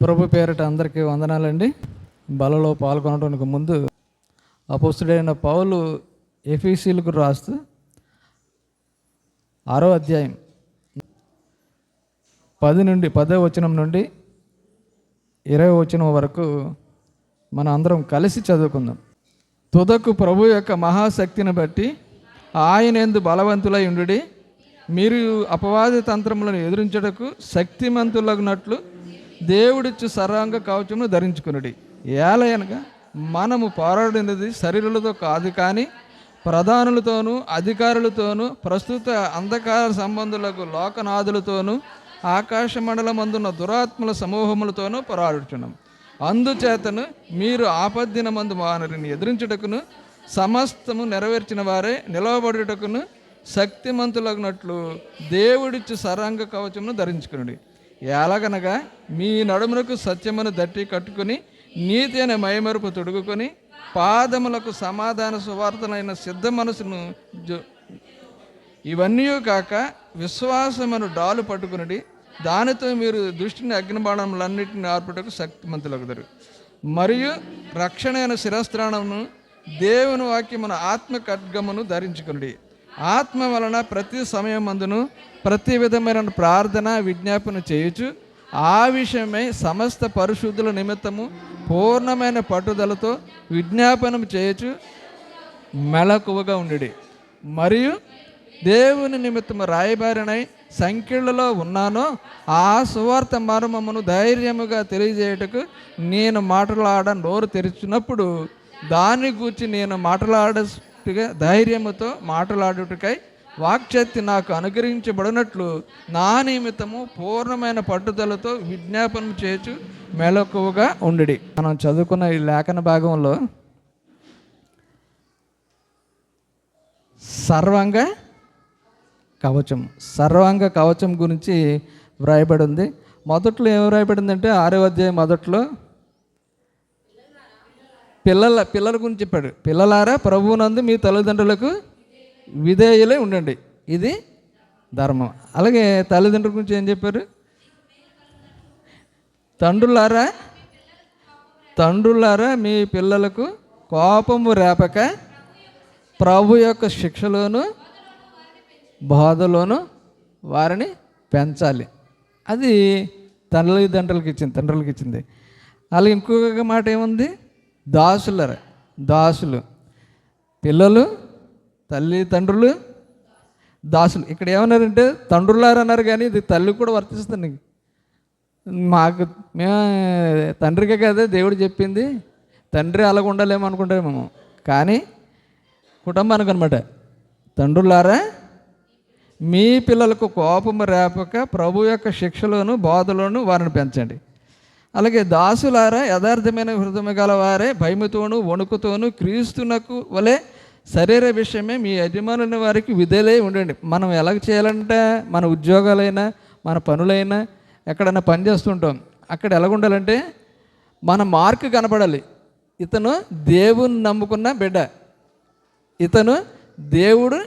ప్రభు పేరిట అందరికీ వందనాలండి. బలలో పాల్గొనడానికి ముందు అపోస్తుడైన పౌలు ఎఫీసీలకు రాస్తూ ఆరో అధ్యాయం పది నుండి పదో వచనం నుండి ఇరవై వచనం వరకు మన అందరం కలిసి చదువుకుందాం. తుదకు ప్రభు యొక్క మహాశక్తిని బట్టి ఆయన ఎందు బలవంతులై ఉండు మీరు అపవాది తంత్రములను ఎదురించుటకు శక్తిమంతులగునట్లు దేవుడిచ్చు సర్వాంగ కవచమును ధరించుకునుడి. ఏలయనగా మనము పోరాడినది శరీరులతో కాదు కానీ ప్రధానులతోనూ అధికారులతోనూ ప్రస్తుత అంధకార సంబంధులకు లోకనాథులతోనూ ఆకాశ మండలమందున్న దురాత్మల సమూహములతోనూ పోరాడుచున్నాం. అందుచేతను మీరు ఆపద్దిన మందు వానరిని ఎదిరించుటకును సమస్తము నెరవేర్చిన వారే నిలవబడుటకును శక్తిమంతులగినట్లు దేవుడిచ్చు సరంగ కవచమును ధరించుకునుడి. ఎలాగనగా మీ నడుమునకు సత్యమును దట్టి కట్టుకుని నీతి అనే మైమరుపు తొడుగుకొని పాదములకు సమాధాన సువార్తనైన సిద్ధ మనసును జో ఇవన్నీ కాక విశ్వాసమును డాలు పట్టుకుని దానితో మీరు దృష్టిని అగ్నిబాణములన్నింటిని ఆర్పుటకు శక్తిమంతులగుదరు. మరియు రక్షణ అయిన శిరస్త్రాణమును దేవుని వాక్యమున ఆత్మ ఖడ్గమును ధరించుకునుడి. ఆత్మ వలన ప్రతి సమయం అందును ప్రతి విధమైన ప్రార్థన విజ్ఞాపన చేయొచ్చు ఆ విషయమై సమస్త పరిశుద్ధుల నిమిత్తము పూర్ణమైన పట్టుదలతో విజ్ఞాపనం చేయొచ్చు మెలకువగా ఉండి మరియు దేవుని నిమిత్తము రాయబారినై సంఖ్యలలో ఉన్నానో ఆ సువార్త మర్మమును ధైర్యముగా తెలియజేయటకు నేను మాట్లాడ నోరు తెరిచినప్పుడు దాని గూర్చి నేను మాట్లాడ ధైర్యముతో మాట్లాడుటకై వాక్శక్తి నాకు అనుగ్రహించబడినట్లు నా నిమిత్తము పూర్ణమైన పట్టుదలతో విజ్ఞాపనం చేయచు మెలకువగా ఉండి మనం చదువుకున్న ఈ లేఖన భాగంలో సర్వంగ కవచం సర్వాంగ కవచం గురించి వ్రాయబడి ఉంది మొదట్లో ఏం వ్రాయబడిందంటే ఆరో అధ్యాయం మొదట్లో పిల్లల పిల్లల గురించి చెప్పాడు. పిల్లలారా ప్రభువునందు మీ తల్లిదండ్రులకు విధేయులై ఉండండి. ఇది ధర్మం. అలాగే తల్లిదండ్రుల గురించి ఏం చెప్పారు? తండ్రులారా తండ్రులారా మీ పిల్లలకు కోపము రేపక ప్రభు యొక్క శిక్షలోను బాధలోను వారిని పెంచాలి. అది తల్లిదండ్రులకి ఇచ్చింది తండ్రులకి ఇచ్చింది. అలాగే ఇంకొక మాట ఏముంది? దాసులరా దాసులు. పిల్లలు తల్లిదండ్రులు దాసులు. ఇక్కడ ఏమన్నారంటే తండ్రులారు అన్నారు కానీ ఇది తల్లి కూడా వర్తిస్తుంది. మాకు మేము తండ్రికే కదా దేవుడు చెప్పింది. తండ్రి అలాగ ఉండాలేమో అనుకుంటామేమో కానీ కుటుంబానికి అనమాట తండ్రులారా మీ పిల్లలకు కోపము రేపక ప్రభు యొక్క శిక్షలోను బాధలోను వారిని పెంచండి. అలాగే దాసులారా యథార్థమైన హృదయ గల వారే భయముతోను వణుకుతోను క్రీస్తునకు వలె శరీర విషయమే మీ యజమానుని వారికి విధేలై ఉండండి. మనం ఎలా చేయాలంటే మన ఉద్యోగాలైనా మన పనులైనా ఎక్కడైనా పని చేస్తుంటాం. అక్కడ ఎలాగుండాలంటే మన మార్క్ కనపడాలి. ఇతను దేవుని నమ్ముకున్న బిడ్డ. ఇతను దేవుడు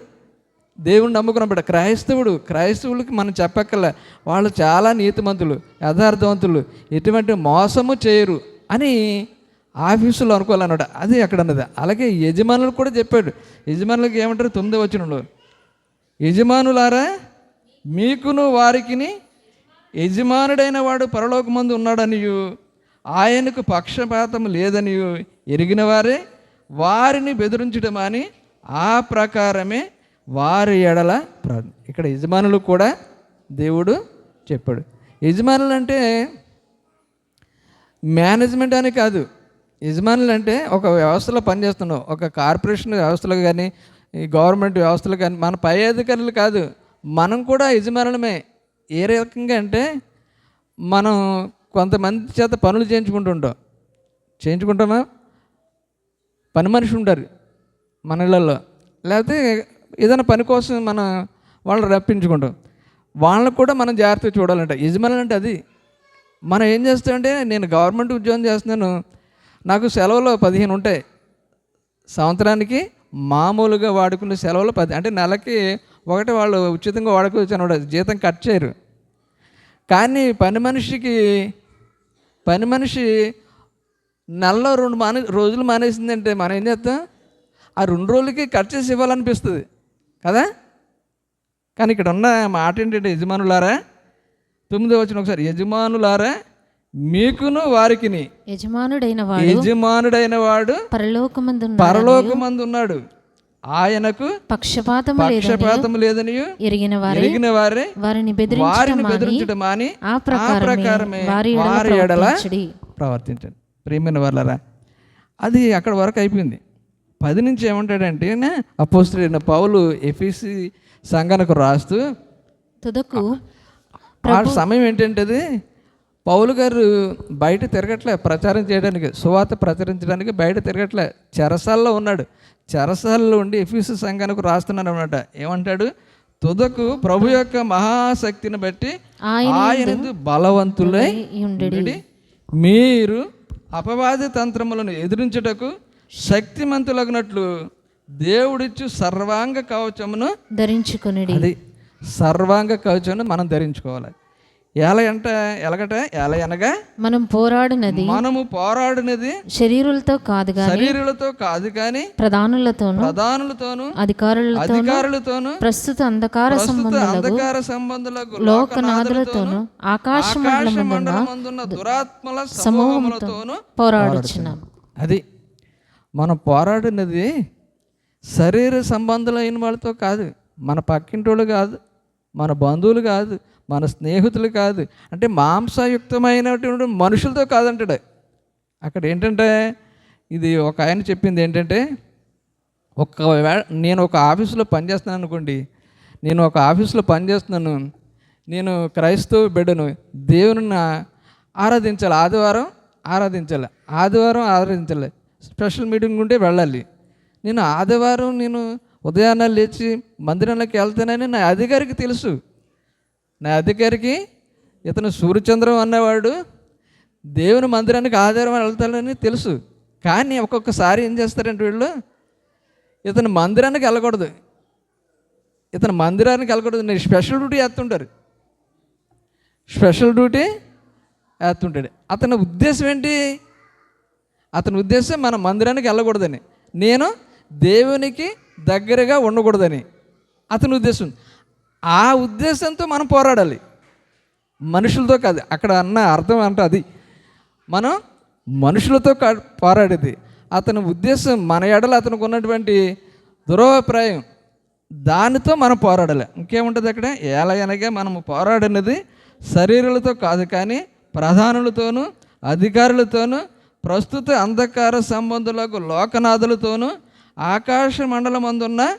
దేవుని నమ్ముకున్న బిడ్డ. క్రైస్తవుడు క్రైస్తవులకి మనం చెప్పక్కర్లే. వాళ్ళు చాలా నీతిమంతులు యథార్థవంతులు. ఎటువంటి మోసము చేయరు అని ఆఫీసులో అనుకోవాలన్నమాట. అది అక్కడ అన్నది అలాగే యజమానులు కూడా చెప్పాడు. యజమానులకు ఏమంటారు? తొమ్మిది వచ్చినలో యజమానులారా మీకును వారికిని యజమానుడైన వాడు పరలోకమందు ఉన్నాడనియు ఆయనకు పక్షపాతం లేదనియు ఎరిగిన వారే వారిని బెదిరించడం అని ఆ ప్రకారమే వారి ఎడల ఇక్కడ యజమానులు కూడా దేవుడు చెప్పాడు. యజమానులు అంటే మేనేజ్మెంట్ అని కాదు యజమానులు అంటే ఒక వ్యవస్థలో పనిచేస్తున్నావు ఒక కార్పొరేషన్ వ్యవస్థలో కానీ ఈ గవర్నమెంట్ వ్యవస్థలు కానీ మన పై అధికారులు కాదు. మనం కూడా యజమానులమే. ఏ రకంగా అంటే మనం కొంతమంది చేత పనులు చేయించుకుంటుంటాం. చేయించుకుంటామా? పని మనిషి ఉంటారు మన ఇళ్ళల్లో లేకపోతే ఏదైనా పని కోసం మనం వాళ్ళని రప్పించుకుంటాం. వాళ్ళని కూడా మనం జాగ్రత్తగా చూడాలంట. యజమానులు అంటే అది. మనం ఏం చేస్తామంటే నేను గవర్నమెంట్ ఉద్యోగం చేస్తున్నాను. నాకు సెలవులు పదిహేను ఉంటాయి. సంవత్సరానికి మామూలుగా వాడుకునే సెలవులు పది అంటే నెలకి ఒకటి వాళ్ళు ఉచితంగా వాడుకోవచ్చు అనమాట. జీతం కట్ చేయరు. కానీ పని మనిషికి పని మనిషి నెలలో రెండు మానే రోజులు మానేసిందంటే మనం ఏం చేస్తాం? ఆ రెండు రోజులకి కట్ చేసి ఇవ్వాలనిపిస్తుంది. కదా? కానీ ఇక్కడ ఉన్న మాట ఏంటంటే యజమానులారా తొమ్మిదో వచ్చిన ఒకసారి యజమానులారా మీకును వారికిని. యజమానుడైన వాడు యజమానుడైన వాడు పరలోకమందున్న పరలోకమందు ఉన్నాడు ఆయనకు పక్షపాతము లేదని పక్షపాతం లేదని ఎరిగిన వారే ఎరిగిన వారే వారిని వారిని బెదిరించడం మాని ఆ ప్రకారమే వారి ఎడల వారి ఎడల ప్రవర్తించుడి. ప్రియమైన వాళ్ళరా అది అక్కడ వరకు అయిపోయింది. పది నుంచి ఏమంటాడంటే అపోస్తుడైన పౌలు ఎఫీసీ సంఘానికి రాస్తూ తుదకు ఆ సమయం ఏంటంటే అది పౌలు గారు బయట తిరగట్లే ప్రచారం చేయడానికి సువాత ప్రచురించడానికి బయట తిరగట్లే. చెరసాల్లో ఉన్నాడు. చెరసాల్లో ఉండి ఎఫీసు సంఘానికి రాస్తున్నాడు అనమాట ఏమంటాడు? తుదకు ప్రభు యొక్క మహాశక్తిని బట్టి ఆయన బలవంతులై ఉండుడి. మీరు అపవాది తంత్రములను ఎదిరించుటకు శక్తిమంతులగినట్లు దేవుడిచ్చు సర్వాంగ కవచమును ధరించుకొనిడి. అది సర్వాంగ కవచం మనం ధరించుకోవాలి. ఎలా అంట ఎలాగట ఎలా అనగా మనం పోరాడినది మనము పోరాడినది శరీరులతో కాదు గాని శరీరులతో కాదు కానీ ప్రధానులతోనూ ప్రధానులతోను అధికారులతో అధికారులతోను ప్రస్తుత అంధకార సంబంధులకు అంధకార సంబంధులకు లోకనాథులతోనూ ఆకాశ ఆకాశ మండలమందున్న దురాత్మల సమూహములతోను పోరాడుచున్నాం. అది మనం పోరాడినది శరీర సంబంధులైన వాళ్ళతో కాదు మన పక్కింటోళ్ళు కాదు మన బంధువులు కాదు మన స్నేహితులు కాదు. అంటే మాంసయుక్తమైనటువంటి మనుషులతో కాదంటాడు. అక్కడ ఏంటంటే ఇది ఒక ఆయన చెప్పింది ఏంటంటే ఒకవేళ నేను ఒక ఆఫీసులో పనిచేస్తున్నాను అనుకోండి. నేను ఒక ఆఫీసులో పనిచేస్తున్నాను. నేను క్రైస్తవ బిడ్డను. దేవుని ఆరాధించాలి. ఆదివారం ఆరాధించాలి. ఆదివారం ఆరాధించాలి. స్పెషల్ మీటింగ్ ఉంటే వెళ్ళాలి. నేను ఆదివారం నేను ఉదయాన్నే లేచి మందిరంలోకి వెళ్తానని నా అధికారికి తెలుసు. నా అధికారికి ఇతను సూర్యచంద్రం అన్నవాడు. దేవుని మందిరానికి ఆధారం వెళ్తాడని తెలుసు. కానీ ఒక్కొక్కసారి ఏం చేస్తారంటే వీళ్ళు ఇతను మందిరానికి వెళ్ళకూడదు. ఇతను మందిరానికి వెళ్ళకూడదు. నేను స్పెషల్ డ్యూటీ వేస్తుంటారు. స్పెషల్ డ్యూటీ వేస్తుంటాడు. అతని ఉద్దేశం ఏంటి? అతని ఉద్దేశం మన మందిరానికి వెళ్ళకూడదని. నేను దేవునికి దగ్గరగా ఉండకూడదని. అతని ఉద్దేశం. ఆ ఉద్దేశంతో మనం పోరాడాలి. మనుషులతో కాదు అక్కడ అన్న అర్థం అంటే అది. మనం మనుషులతో కా- పోరాడేది. అతని ఉద్దేశం మన ఎడలు అతనికి ఉన్నటువంటి దురభిప్రాయం దానితో మనం పోరాడాలి. ఇంకేముంటుంది అక్కడ? ఎలాగనగా మనం పోరాడినది శరీరాలతో కాదు కానీ ప్రధానులతోనూ అధికారులతోనూ ప్రస్తుత అంధకార సంబంధులకు లోకనాథులతోనూ ఆకాశ మండలం అందున్న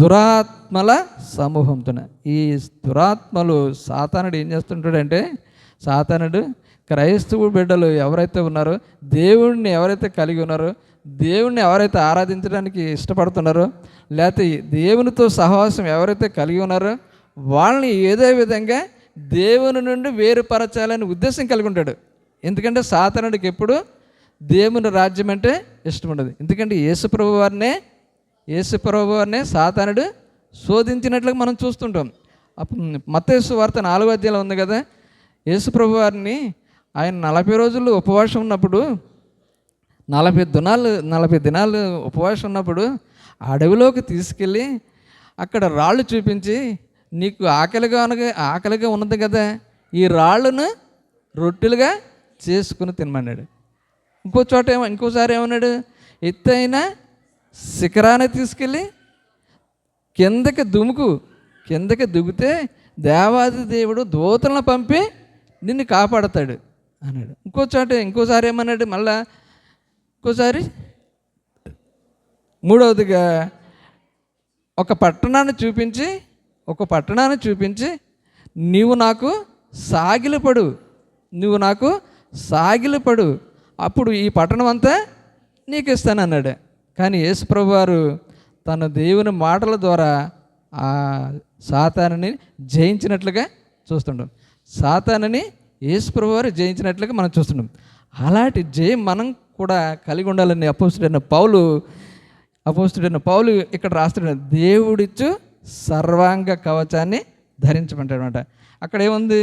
దురాత్మల సమూహంతో ఈ దురాత్మలు సాతానుడు ఏం చేస్తుంటాడంటే సాతానుడు క్రైస్తవు బిడ్డలు ఎవరైతే ఉన్నారో దేవుడిని ఎవరైతే కలిగి ఉన్నారో దేవుణ్ణి ఎవరైతే ఆరాధించడానికి ఇష్టపడుతున్నారో లేకపోతే దేవునితో సహవాసం ఎవరైతే కలిగి ఉన్నారో వాళ్ళని ఏదో విధంగా దేవుని నుండి వేరుపరచాలని ఉద్దేశం కలిగి ఉంటాడు. ఎందుకంటే సాతానుడికి ఎప్పుడు దేవుని రాజ్యం అంటే ఇష్టం ఉండదు. ఎందుకంటే యేసుప్రభు వారినే యేసుప్రభు వారినే సాతానుడు శోధించినట్లుగా మనం చూస్తుంటాం. మతేసు వార్త నాలుగో అధ్యాయంలో ఉంది కదా యేసుప్రభు వారిని ఆయన నలభై రోజులు ఉపవాసం ఉన్నప్పుడు నలభై దినాలు నలభై దినాలు ఉపవాసం ఉన్నప్పుడు అడవిలోకి తీసుకెళ్ళి అక్కడ రాళ్ళు చూపించి నీకు ఆకలిగా అనగా ఆకలిగా ఉన్నది కదా ఈ రాళ్ళను రొట్టెలుగా చేసుకుని తినమన్నాడు. ఇంకో చోట ఏమో ఇంకోసారి ఏమన్నాడు ఎత్తైన శిఖరాన్ని తీసుకెళ్ళి కిందకి దుముకు కిందకి దుగితే దేవాది దేవుడు దూతలను పంపి నిన్ను కాపాడతాడు అన్నాడు. ఇంకో చోట ఇంకోసారి ఏమన్నాడు? మళ్ళా ఇంకోసారి మూడవదిగా ఒక పట్టణాన్ని చూపించి ఒక పట్టణాన్ని చూపించి నీవు నాకు సాగిలపడు నువ్వు నాకు సాగిలపడు అప్పుడు ఈ పట్టణం అంతా నీకు ఇస్తాను అన్నాడు కానీ యేసుప్రభు వారు తన దేవుని మాటల ద్వారా ఆ సాతానుని జయించినట్లుగా చూస్తుంటాం సాతానుని యేసుప్రభు వారు జయించినట్లుగా మనం చూస్తున్నాం అలాంటి జయం మనం కూడా కలిగి ఉండాలని అపోస్తుడైన పౌలు అపోస్తుడైన పౌలు ఇక్కడ రాస్తున్నాడు. దేవుడిచ్చు సర్వాంగ కవచాన్ని ధరించమంటాడనమాట అక్కడ ఏముంది?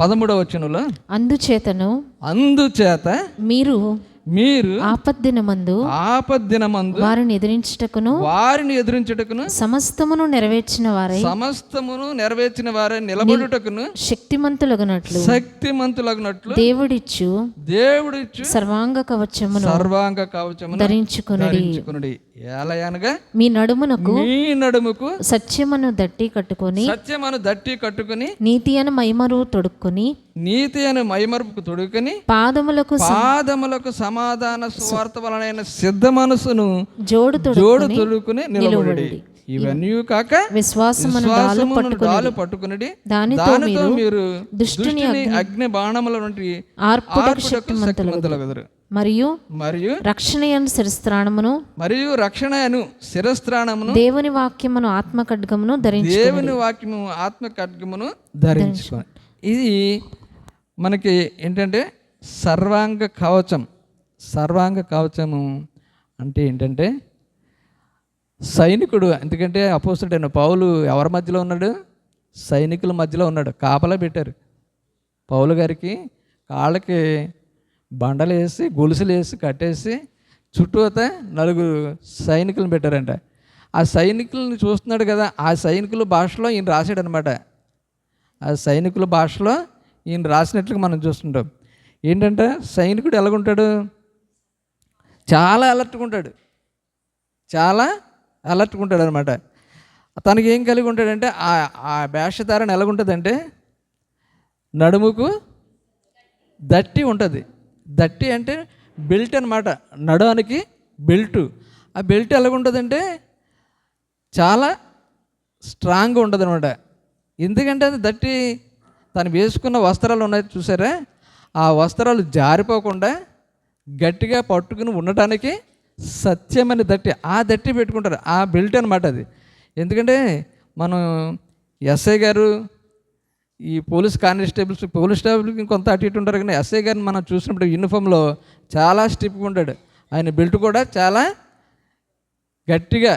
పదమూడవ వచనంలో అందుచేతను అందుచేత మీరు మీరు ఆపద్దినమందు ఆపద్దినమందు వారిని ఎదిరించుటకును వారిని ఎదిరించుటకును సమస్తమును నెరవేర్చిన వారై సమస్తమును నెరవేర్చిన వారే నిలబడుటకును శక్తిమంతులగునట్లు శక్తిమంతులగినట్లు దేవుడిచ్చు దేవుడిచ్చు సర్వాంగ కవచమును సర్వాంగ కవచమును ధరించుకునుడి. ఏలయనగా మీ నడుమునకు మీ నడుముకు సత్యమును దట్టి కట్టుకొని సత్యమను దట్టి కట్టుకుని నీతి అని మైమరు తొడుక్కొని నీతి అని మైమరుపుకు తొడుకుని పాదములకు పాదములకు సమాధాన స్వార్థ వలనైన సిద్ధ మనసును జోడు జోడు తొడుకుని నిలబడి. ఇవన్నీ కాక విశ్వాసమును డాలు పట్టుకుని దానితో మీరు దుష్టుని అగ్ని బాణముల నుండి ఆర్పుటకు శక్తిమంతులగుదురు. మరియు మరియు రక్షణయను శిరస్త్రాణమును మరియు రక్షణ అను శిరస్త్రాణమును దేవుని వాక్యమును ఆత్మ ఖడ్గమును ధరించి దేవుని వాక్యము ఆత్మ ఖడ్గమును ధరించుకోండి ఇది మనకి ఏంటంటే సర్వాంగ కవచం. సర్వాంగ కవచము అంటే ఏంటంటే సైనికుడు ఎందుకంటే అపోస్తుడైన పౌలు ఎవరి మధ్యలో ఉన్నాడు? సైనికుల మధ్యలో ఉన్నాడు. కాపలా పెట్టారు. పౌలు గారికి కాళ్ళకి బండలు వేసి గొలుసులు వేసి కట్టేసి చుట్టూత నలుగురు సైనికులను పెట్టారంట. ఆ సైనికులను చూస్తున్నాడు కదా ఆ సైనికుల భాషలో ఈయన రాశాడు అనమాట ఆ సైనికుల భాషలో ఈయన రాసినట్లుగా మనం చూస్తుంటాం. ఏంటంటే సైనికుడు ఎలాగుంటాడు? చాలా అలర్ట్గా ఉంటాడు. చాలా అలర్ట్గా ఉంటాడు అనమాట తనకి ఏం కలిగి ఉంటాడంటే ఆ ఆ వేషధారణ ఎలాగుంటుందంటే నడుముకు దట్టి ఉంటుంది. దట్టి అంటే బెల్ట్ అనమాట నడవానికి బెల్ట్. ఆ బెల్ట్ ఎలాగుంటుందంటే చాలా స్ట్రాంగ్గా ఉంటుంది అనమాట ఎందుకంటే అది దట్టి తను వేసుకున్న వస్త్రాలు ఉన్నాయి చూసారా? ఆ వస్త్రాలు జారిపోకుండా గట్టిగా పట్టుకుని ఉండటానికి సత్యమని దట్టి ఆ దట్టి పెట్టుకుంటారు. ఆ బెల్ట్ అనమాట అది. ఎందుకంటే మనం ఎస్ఐ గారు ఈ పోలీస్ కానిస్టేబుల్స్ పోలీస్ స్టేబుల్కి కొంత అటు ఇటు ఉంటారు కానీ ఎస్ఐ గారిని మనం చూసినప్పుడు యూనిఫామ్లో చాలా స్టిప్గా ఉంటాడు ఆయన బెల్ట్ కూడా చాలా గట్టిగా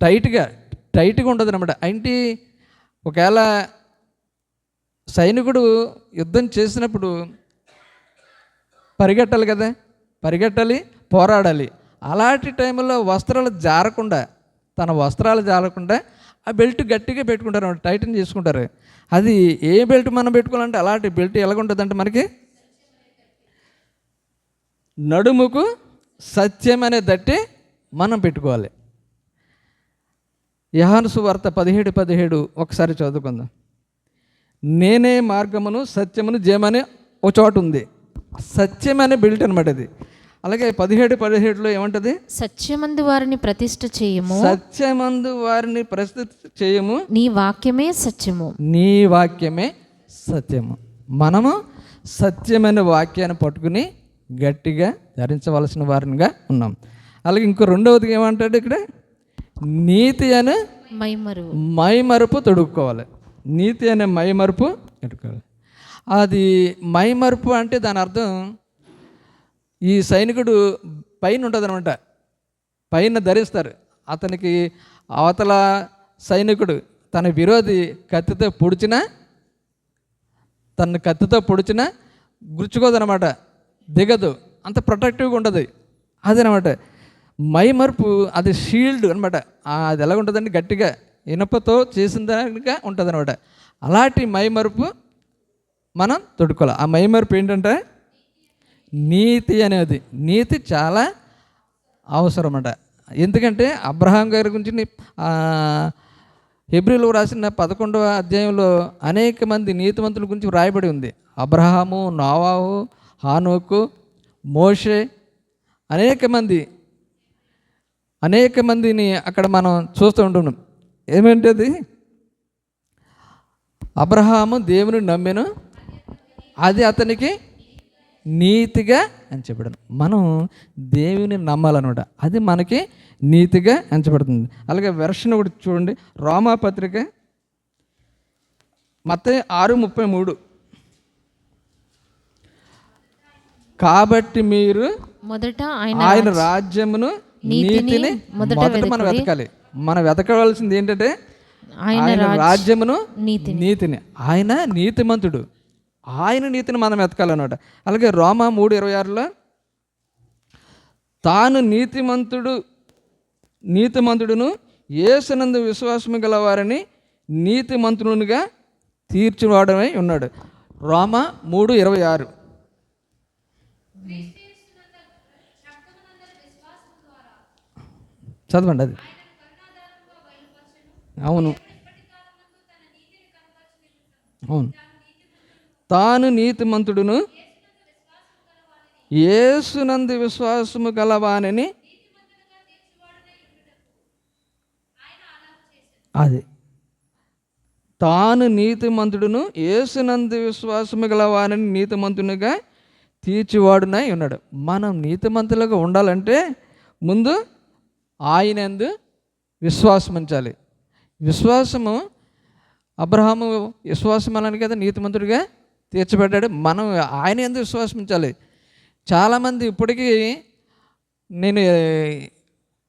టైట్గా టైట్గా ఉంటుంది అనమాట అంటే ఒకవేళ సైనికుడు యుద్ధం చేసినప్పుడు పరిగెట్టాలి కదా పరిగెట్టాలి పోరాడాలి. అలాంటి టైంలో వస్త్రాలు జారకుండా తన వస్త్రాలు జారకుండా ఆ బెల్ట్ గట్టిగా పెట్టుకుంటారు టైటన్ చేసుకుంటారు. అది ఏ బెల్ట్ మనం పెట్టుకోవాలంటే అలాంటి బెల్ట్ ఎలాగుంటుందంటే మనకి? నడుముకు సత్యం అనే దట్టి మనం పెట్టుకోవాలి. యహాను సువార్త పదిహేడు పదిహేడు ఒకసారి చదువుకుందాం. నేనే మార్గమును సత్యమును జయమని ఒక చోట ఉంది. సత్యం అనే బెల్ట్ అనమాట ఇది అలాగే పదిహేడు పదిహేడులో ఏమంటది? సత్యమందు వారిని ప్రతిష్ఠ చేయము. సత్యమందు వారిని ప్రస్తుత చేయము. నీ వాక్యమే సత్యము. నీ వాక్యమే సత్యము. మనము సత్యమైన వాక్యాన్ని పట్టుకుని గట్టిగా ధరించవలసిన వారినిగా ఉన్నాం. అలాగే ఇంకో రెండవది ఏమంటాడు ఇక్కడ? నీతి అనే మైమరు. మైమరుపు తొడుక్కోవాలి. నీతి అనే మైమరుపు పెట్టుకోవాలి అది మైమరుపు అంటే దాని అర్థం ఈ సైనికుడు పైన ఉంటుందన్నమాట పైన ధరిస్తారు. అతనికి అవతల సైనికుడు తన విరోధి కత్తితో పొడిచినా తన కత్తితో పొడిచినా గుర్చుకోదనమాట దిగదు. అంత ప్రొటెక్టివ్గా ఉంటుంది అదనమాట. మైమర్పు అది షీల్డ్ అనమాట. అది ఎలా ఉంటుందండి? గట్టిగా ఇనుపతో చేసిన దానిగా ఉంటుంది అనమాట అలాంటి మైమరుపు మనం తొడుక్కోవాలి. ఆ మైమరుపు ఏంటంటే నీతి అనేది నీతి చాలా అవసరం అంట ఎందుకంటే అబ్రహాం గారి గురించి హెబ్రిలో రాసిన పదకొండవ అధ్యాయంలో అనేక మంది నీతిమంతుల గురించి వ్రాయబడి ఉంది. అబ్రహాము నోవాహు హానోకు మోషే అనేక మంది అనేక మందిని అక్కడ మనం చూస్తూ ఉంటున్నాం. ఏమేంటది అబ్రహాము దేవుని నమ్మెను. అది అతనికి నీతిగా అని చెప్పడం మనం దేవుని నమ్మాలన్నమాట. అది మనకి నీతిగా ఎంచబడుతుంది అలాగే వెర్షన్ ఒకటి చూడండి. రోమా పత్రిక మత ఆరు ముప్పై మూడు. కాబట్టి మీరు మొదట ఆయన రాజ్యమును నీతిని మొదట మనం వెతకాలి. మనం వెతకవలసింది ఏంటంటే ఆయన ఆయన రాజ్యమును నీతిని. నీతిని. ఆయన నీతిమంతుడు. ఆయన నీతిని మనం ఎతకాలన్నమాట అలాగే రోమా మూడు ఇరవై ఆరులో తాను నీతిమంతుడు నీతిమంతుడును ఏసునందు విశ్వాసము గల వారిని నీతిమంతులుగా తీర్చివాడమై ఉన్నాడు. రోమ మూడు ఇరవై ఆరు. చదవండి అది. అవును. అవును. తాను నీతిమంతుడును ఏసునందు విశ్వాసము గలవానని అది. తాను నీతిమంతుడును ఏసునందు విశ్వాసము గలవానని నీతిమంతునిగా తీర్చివాడునై ఉన్నాడు. మనం నీతిమంతులుగా ఉండాలంటే ముందు ఆయనందు విశ్వాసం ఉంచాలి. విశ్వాసము అబ్రహాము విశ్వాసం అలాని కదా నీతిమంతుడిగా తీర్చబడ్డాడు మనం ఆయన ఎందుకు విశ్వసించాలి? చాలామంది ఇప్పటికీ నేను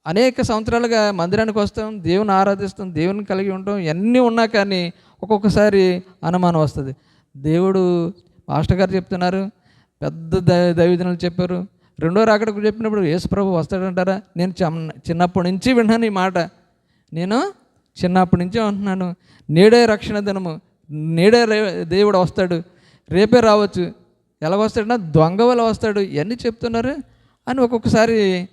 అనేక సంవత్సరాలుగా మందిరానికి వస్తాం దేవుని ఆరాధిస్తాం దేవుని కలిగి ఉంటాం ఇవన్నీ ఉన్నా కానీ ఒక్కొక్కసారి అనుమానం వస్తుంది. దేవుడు మాస్టర్ గారు చెప్తున్నారు పెద్ద దై- దైవజనులు చెప్పారు. రెండో రాకడకు చెప్పినప్పుడు యేసుప్రభు వస్తాడంటారా? నేను చిన్నప్పటి నుంచి విన్నాను ఈ మాట. నేను చిన్నప్పటి నుంచి ఉంటున్నాను. నేడే రక్షణ దినము. నేడే రే- దేవుడు వస్తాడు. రేపే రావచ్చు. ఎలా వస్తాడన్నా? దొంగ వల్ల వస్తాడు. ఇవన్నీ చెప్తున్నారు? అని ఒక్కొక్కసారి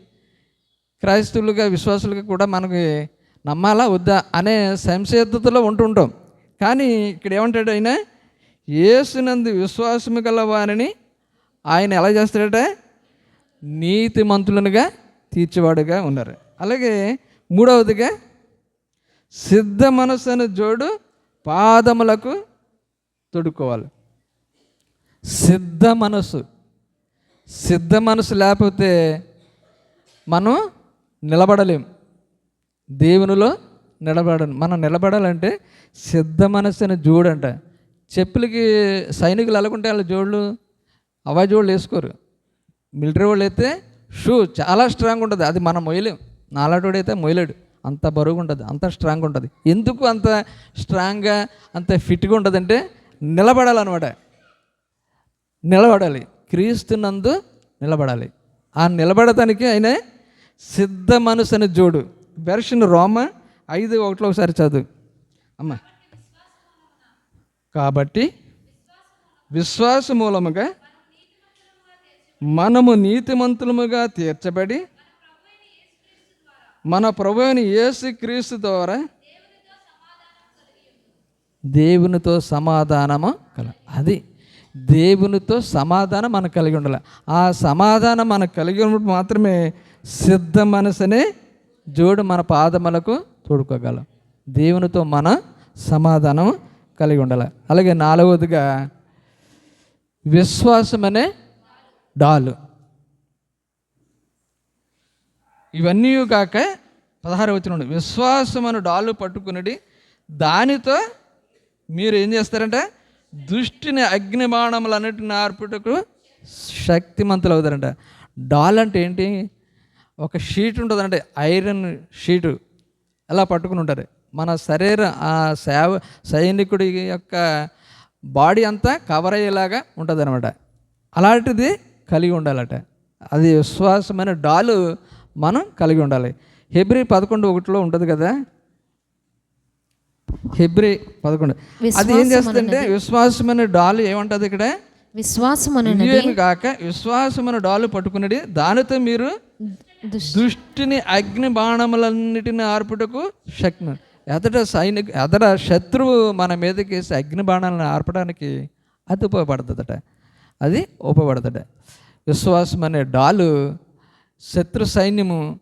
క్రైస్తవులుగా విశ్వాసులుగా కూడా మనకి నమ్మాలా? వద్దా? అనే సంసిద్ధతలో ఉంటుంటాం. కానీ ఇక్కడ ఏమంటాడు ఆయన? ఏసునందు విశ్వాసము గల వారిని ఆయన ఎలా చేస్తాడట? నీతిమంతులనుగా తీర్చేవాడుగా ఉన్నారు. అలాగే మూడవదిగా సిద్ధ మనస్సును జోడు పాదములకు తొడుక్కోవాలి. సిద్ధ మనసు. సిద్ధ మనసు లేకపోతే మనం నిలబడలేం. దేవునిలో నిలబడ మనం నిలబడాలంటే సిద్ధ మనసుని జోడంట. చెప్పులకి సైనికులు ఎలాగుంటే వాళ్ళ జోళ్ళు? అవా జోళ్ళు వేసుకోరు. మిలిటరీ వాళ్ళు అయితే షూ చాలా స్ట్రాంగ్ ఉంటుంది. అది మనం మొయ్యలేం. నాలాటోడు అయితే మొయ్యలేడు. అంత బరువుగా ఉంటుంది అంత స్ట్రాంగ్ ఉంటుంది. ఎందుకు అంత స్ట్రాంగ్గా అంత ఫిట్గా ఉంటుందంటే నిలబడాలన్నమాట. నిలబడాలి. క్రీస్తునందు నిలబడాలి. ఆ నిలబడటానికి ఆయన సిద్ధ మనసుని జోడు. వెర్షన్ రోమ ఐదు ఒకటిలో ఒకసారి చదువు. అమ్మ. కాబట్టి విశ్వాస మూలముగా మనము నీతిమంతులముగా తీర్చబడి మన ప్రభు అయిన యేసు క్రీస్తు ద్వారా దేవునితో సమాధానము కల అది దేవునితో సమాధానం మనకు కలిగి ఉండాలి. ఆ సమాధానం మనకు కలిగి ఉన్నప్పుడు మాత్రమే సిద్ధ మనసునే జోడు మన పాదములకు తోడుకోగలం. దేవునితో మన సమాధానం కలిగి ఉండాలి. అలాగే నాలుగవదిగా విశ్వాసం అనే డాలు. ఇవన్నీ కాక పదహారు వచ్చిన అనే డాలు పట్టుకుని దానితో మీరు ఏం చేస్తారంటే? దుష్టిని అగ్ని బాణములన్నిటిని ఆర్పుటకు శక్తిమంతులు అవుతారంట డాల్ అంటే ఏంటి? ఒక షీట్ ఉంటుందంటే ఐరన్ షీటు. అలా పట్టుకుని ఉంటారు. మన శరీరం ఆ సేవ సైనికుడి యొక్క బాడీ అంతా కవర్ అయ్యేలాగా ఉంటుంది అనమాట అలాంటిది కలిగి ఉండాలట. అది విశ్వాసమైన డాలు మనం కలిగి ఉండాలి. హెబ్రి పదకొండు ఒకటిలో ఉంటుంది కదా హెబ్రి పదకొండు. అది ఏం చేస్తుందంటే విశ్వాసమైన డాలు ఏమంటుంది ఇక్కడ? విశ్వాసమును కాక విశ్వాసమైన డాలు పట్టుకున్నది. దానితో మీరు దుష్- దుష్టిని అగ్ని బాణములన్నిటిని ఆర్పుటకు శక్తి ఎదట సైనిక ఎదట శత్రువు మన మీదకి అగ్ని బాణాలను ఆర్పడానికి అది ఉపయోగపడుతుందట. అది ఉపయోగపడుతుందట. విశ్వాసం అనే డాలు శత్రు సైన్యము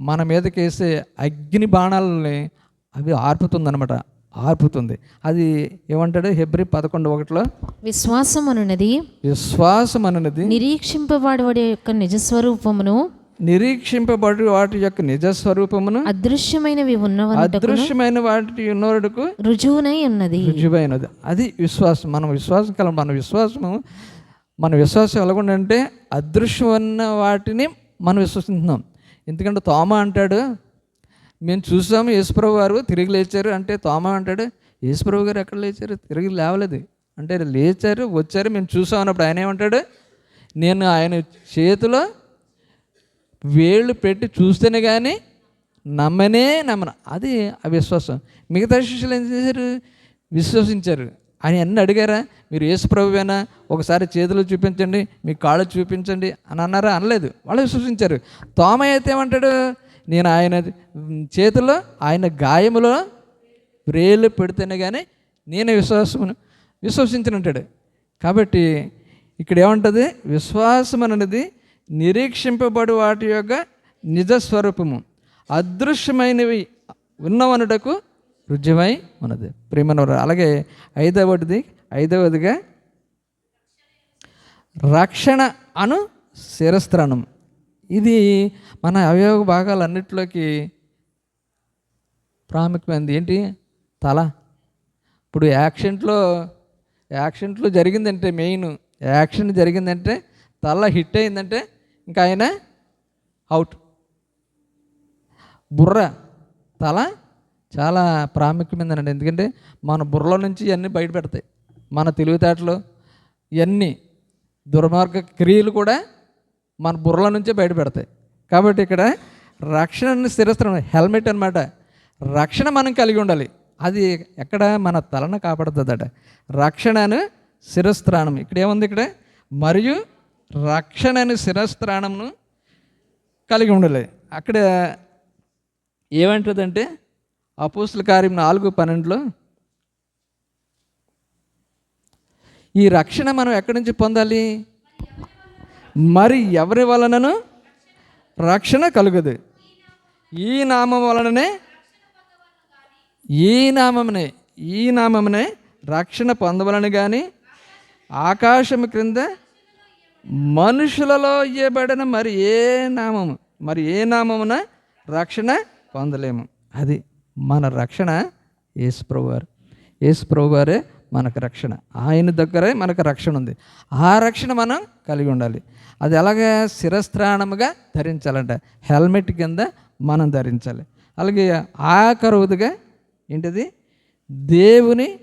మన మీదకి వేసే అగ్ని బాణాలని అవి ఆర్పుతుందన్నమాట. ఆర్పుతుంది. అది ఏమంటాడు? హెబ్రి పదకొండు ఒకటిలో విశ్వాసమునున్నది విశ్వాసం అనేది నిరీక్షింపబడి వాడి యొక్క నిజస్వరూపమును నిరీక్షింపబడి వాటి యొక్క నిజ స్వరూపమును అదృశ్యమైనవి ఉన్నవని అదృశ్యమైన వాటి ఉన్నోడుకు రుజువునై ఉన్నది. రుజువైనది. అది విశ్వాసం. మనం విశ్వాసం కల మన విశ్వాసము మన విశ్వాసం ఎలాగుండంటే అదృశ్యం ఉన్న వాటిని మనం విశ్వసిస్తున్నాం. ఎందుకంటే తోమ అంటాడు మేము చూసాము యేసుప్రభు వారు తిరిగి లేచారు. అంటే తోమ అంటాడు యేసుప్రభు గారు ఎక్కడ లేచారు? తిరిగి లేవలేదు. అంటే లేచారు వచ్చారు మేము చూసాం అన్నప్పుడు ఆయన ఏమంటాడు? నేను ఆయన చేతిలో వేళ్ళు పెట్టి చూస్తేనే కానీ నమ్మనే నమ్మను. అది అవిశ్వాసం. మిగతా శిష్యులు ఏం చేశారు? విశ్వసించారు. ఆయన అన్ని అడిగారా? మీరు ఏసుప్రభువేనా ఒకసారి చేతులు చూపించండి మీ కాళ్ళు చూపించండి అని అన్నారా? అనలేదు. వాళ్ళు విశ్వసించారు. తోమ అయితే ఏమంటాడు? నేను ఆయన చేతిలో ఆయన గాయములో ప్రేలు పెడితేనే కానీ నేను విశ్వాసమును విశ్వసించినట్టాడు. కాబట్టి ఇక్కడ ఏముంటుంది? విశ్వాసం అనేది నిరీక్షింపబడి వాటి యొక్క నిజ స్వరూపము. అదృశ్యమైనవి ఉన్నవనుటకు రుజువై ఉన్నది. ప్రేమనవరు అలాగే ఐదవటిది ఐదవదిగా రక్షణ అను శిరస్త్రాణం. ఇది మన అవయవ భాగాలన్నిటిలోకి ప్రాముఖ్యమైనది ఏంటి? తల. ఇప్పుడు యాక్సిడెంట్లో యాక్సిడెంట్లో జరిగిందంటే మెయిన్ యాక్సిడెంట్ జరిగిందంటే తల హిట్ అయిందంటే ఇంకా ఆయన అవుట్. బుర్ర తల చాలా ప్రాముఖ్యమైందండి ఎందుకంటే మన బుర్రలో నుంచి ఇవన్నీ బయట పెడతాయి మన తెలివితేటలు ఇవన్నీ దుర్మార్గ క్రియలు కూడా మన బుర్రల నుంచే బయట పెడతాయి కాబట్టి ఇక్కడ రక్షణ స్థిరస్థిరం హెల్మెట్ అన్నమాట. రక్షణ మనం కలిగి ఉండాలి. అది ఎక్కడ మన తలను కాపాడుతుందట. రక్షణను శిరస్త్రాణం ఇక్కడ ఏముంది ఇక్కడ? మరియు రక్షణని శిరస్త్రాణంను కలిగి ఉండాలి. అక్కడ ఏమంటుందంటే అపోస్తుల కార్యం నాలుగు పన్నెండులో ఈ రక్షణ మనం ఎక్కడి నుంచి పొందాలి? మరి ఎవరి వలనను? రక్షణ కలుగదు. ఈ నామం వలననే? ఈ నామమునే ఈ నామమునే రక్షణ పొందవలని కానీ ఆకాశం క్రింద మనుషులలో ఇవ్వబడిన మరి ఏ నామము మరి ఏ నామమున రక్షణ పొందలేము. అది మన రక్షణ యేసుప్రభు వారు యేసుప్రభు వారే మనకు రక్షణ. ఆయన దగ్గరే మనకు రక్షణ ఉంది. ఆ రక్షణ మనం కలిగి ఉండాలి. అది ఎలాగే శిరస్త్రాణముగా ధరించాలంట హెల్మెట్ కింద మనం ధరించాలి. అలాగే ఆకరువుదిగా ఏంటిది? దేవుని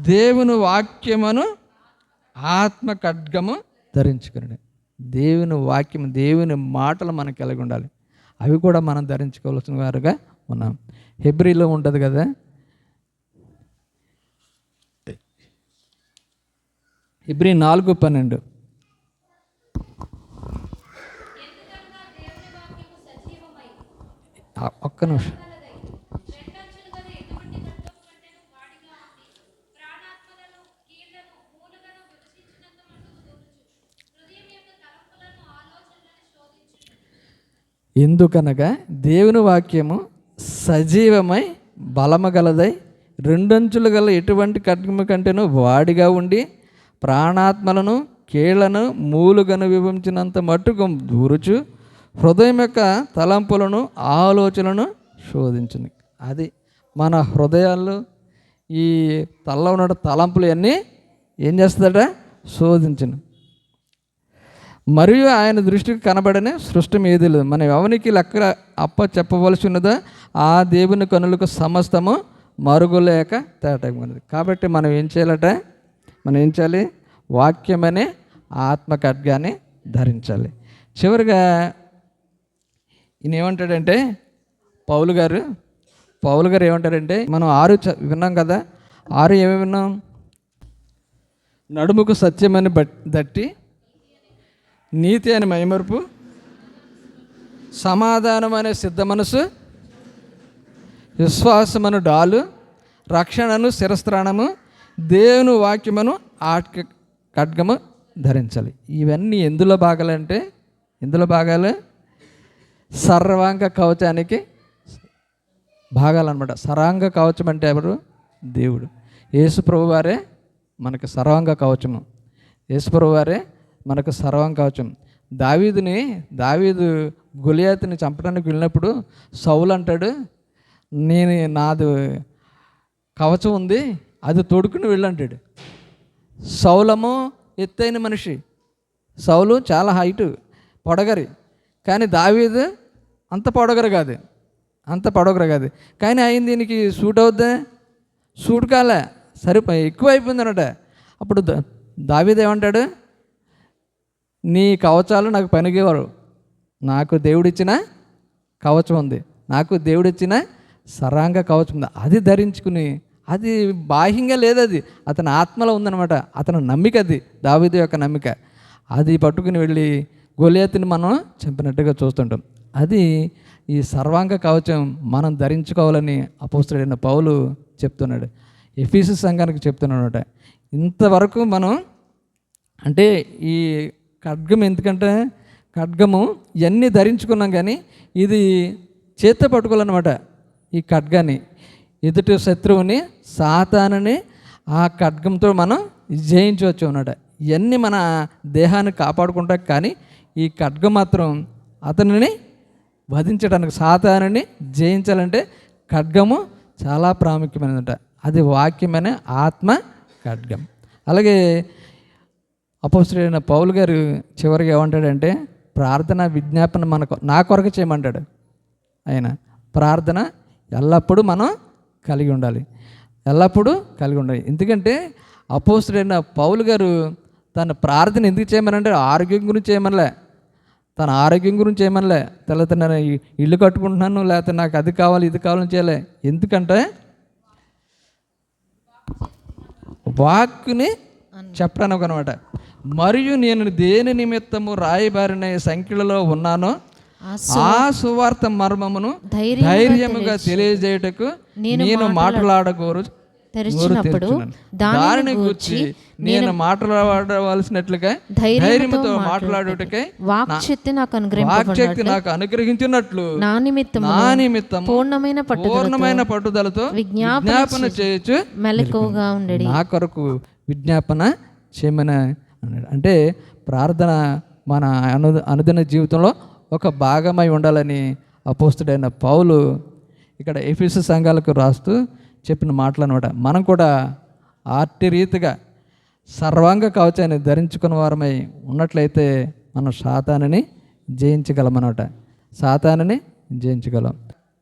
దేవుని వాక్యమును ఆత్మ ఖడ్గము ధరించుకుని దేవుని వాక్యం దేవుని మాటలు మనకు కలిగి ఉండాలి. అవి కూడా మనం ధరించుకోవాల్సిన వారుగా ఉన్నాం. హెబ్రిలో ఉంటుంది కదా ఇబ్రి నాలుగు పన్నెండు. ఒక్క నిమిషం. ఎందుకనగా దేవుని వాక్యము సజీవమై బలము గలదై రెండంచులు గల ఎటువంటి ఖడ్గము కంటేనూ వాడిగా ఉండి ప్రాణాత్మలను కీళ్ళను మూలుగను విభజించినంత మట్టుకు దూరుచు హృదయం యొక్క తలంపులను ఆలోచనలను శోధించును. అది మన హృదయాలు ఈ తలలో ఉన్న తలంపులు అన్నీ ఏం చేస్తుందట? శోధించను. మరియు ఆయన దృష్టికి కనబడని సృష్టి ఏది లేదు. మనం ఎవరికి లెక్క అప్ప చెప్పవలసి ఉన్నదో? ఆ దేవుని కనులకు సమస్తము మరుగులేక తేటమైనది కాబట్టి మనం ఏం చేయాలట? మనం ఏం చేయాలి? వాక్యమనే ఆత్మ ఖడ్గాన్ని ధరించాలి. చివరిగా ఈయన ఏమంటాడంటే పౌలు గారు పౌలు గారు ఏమంటారంటే మనం ఆరు చ- విన్నాం కదా ఆరు ఏమి విన్నాం? నడుముకు సత్యమని బట్ దట్టి నీతి అని మైమరుపు సమాధానం అనే సిద్ధ మనసు విశ్వాసమను డాలు రక్షణను శిరస్త్రాణము దేవుని వాక్యమును ఆట్క ఖడ్గము ధరించాలి. ఇవన్నీ ఎందులో భాగాలంటే ఎందులో భాగాలు? సర్వాంగ కవచానికి భాగాలన్నమాట. సర్వాంగ కవచం అంటే ఎవరు? దేవుడు. యేసుప్రభు వారే మనకు సర్వాంగ కవచము. యేసుప్రభు వారే మనకు సర్వాంగ కవచం. దావీదుని దావీదు గులియాతిని చంపడానికి వెళ్ళినప్పుడు సౌలు అంటాడు నేను నాది కవచం ఉంది అది తొడుకుని వెళ్ళంటాడు సౌలము ఎత్తైన మనిషి. సౌలు చాలా హైటు పొడగరి. కానీ దావీదు అంత పొడగరు కాదు. అంత పొడగరు కాదు. కానీ అయింది దీనికి సూట్ అవుద్దా? సూట్ కాలే. సరిపోయి ఎక్కువ అయిపోయింది అనమాట అప్పుడు దావీదు ఏమంటాడు? నీ కవచాలు నాకు పనికివారు నాకు దేవుడిచ్చిన కవచం ఉంది. నాకు దేవుడిచ్చిన సరాంగ కవచం ఉంది. అది ధరించుకుని అది బాహ్యంగా లేదు అది అతని ఆత్మలో ఉందన్నమాట. అతని నమ్మిక అది. దావీదు యొక్క నమ్మిక. అది పట్టుకుని వెళ్ళి గొలియాతిని మనం చంపినట్టుగా చూస్తుంటాం. అది ఈ సర్వాంగ కవచం మనం ధరించుకోవాలని అపోస్తుడైన పౌలు చెప్తున్నాడు. ఎఫీసు సంఘానికి చెప్తున్నాడు ఇంతవరకు మనం అంటే ఈ ఖడ్గం ఎందుకంటే ఖడ్గము ఇవన్నీ ధరించుకున్నాం కానీ ఇది చేత్తో పట్టుకోవాలన్నమాట ఈ ఖడ్గాన్ని. ఎదుటి శత్రువుని సాతానని ఆ ఖడ్గంతో మనం జయించవచ్చు అన్నాడు ఇవన్నీ మన దేహాన్ని కాపాడుకుంటాం కానీ ఈ ఖడ్గం మాత్రం అతనిని వధించడానికి సాతానని జయించాలంటే ఖడ్గము చాలా ప్రాముఖ్యమైనదట. అది వాక్యమైన ఆత్మ ఖడ్గం. అలాగే అపోస్తుడైన పౌలు గారు చివరిగా ఏమంటాడంటే ప్రార్థన విజ్ఞాపన మనకు నా కొరకు చేయమంటాడు. ఆయన ప్రార్థన ఎల్లప్పుడూ మనం కలిగి ఉండాలి. ఎల్లప్పుడూ కలిగి ఉండాలి. ఎందుకంటే అపోస్తుడైన పౌలు గారు తన ప్రార్థన ఎందుకు చేయమనంటే ఆరోగ్యం గురించి చేయమనలే. తన ఆరోగ్యం గురించి చేయమనలే. తర్వాత నేను ఇల్లు కట్టుకుంటున్నాను లేకపోతే నాకు అది కావాలి ఇది కావాలని చేయలే. ఎందుకంటే వాక్కుని చెప్పడానికి అనమాట. మరియు నేను దేని నిమిత్తము రాయబారిన సంఖ్యలలో ఉన్నానో ఆ సువార్త మర్మమును ధైర్యం ధైర్యముగా తెలియజేయటకు నేను మాట్లాడగోరు తెరిచినప్పుడు దానిని గూర్చి నేను మాట్లాడవలసినట్లుగా ధైర్యముతో ధైర్యముతో మాట్లాడుటకై. వాక్శక్తి నాకు అనుగ్రహింప వాక్శక్తి నాకు అనుగ్రహించినట్లు. నా నిమిత్తం నా నిమిత్తం పూర్ణమైన పూర్ణమైన పట్టుదలతో విజ్ఞాపన చేయొచ్చు మెలకువగా ఉండడి. నా కొరకు విజ్ఞాపన చేయమని అంటే ప్రార్థన మన అను అనుదిన జీవితంలో ఒక భాగమై ఉండాలని అపోస్తుడైన పౌలు ఇక్కడ ఎఫీస్ సంఘాలకు రాస్తూ చెప్పిన మాటలు అనమాట మనం కూడా ఆర్టి రీతిగా సర్వాంగ కవచాన్ని ధరించుకున్న వారమై ఉన్నట్లయితే మనం సాతానని జయించగలమన్నమాట సాతానని జయించగలం.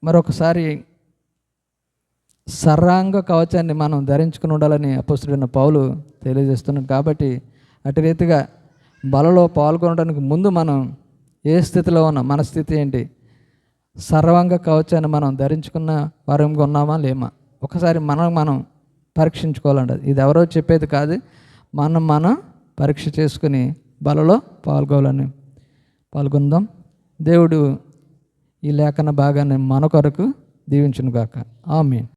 మరొకసారి సర్వాంగ కవచాన్ని మనం ధరించుకుని ఉండాలని అపోస్తుడైన పౌలు తెలియజేస్తున్నాడు. కాబట్టి అటు రీతిగా బలలో పాల్గొనడానికి ముందు మనం ఏ స్థితిలో ఉన్నాం? మన స్థితి ఏంటి? సర్వంగ కవచాన్ని మనం ధరించుకున్న వారంగా ఉన్నామా లేమా? ఒకసారి మనం మనం పరీక్షించుకోవాలండి ఇది ఎవరో చెప్పేది కాదు. మనం మనం పరీక్ష చేసుకుని బలలో పాల్గొవాలని పాల్గొందాం. దేవుడు ఈ లేఖన భాగాన్ని మన కొరకు దీవించునుగాక. ఆమె